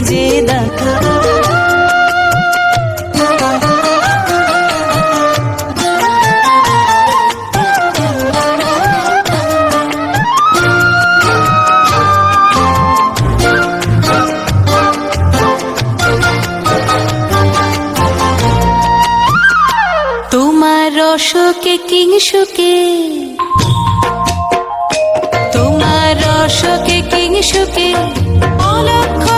যে দান তোমার রসকে কিংসুকে তোমার রসকে কিংসুকে অলক্ষ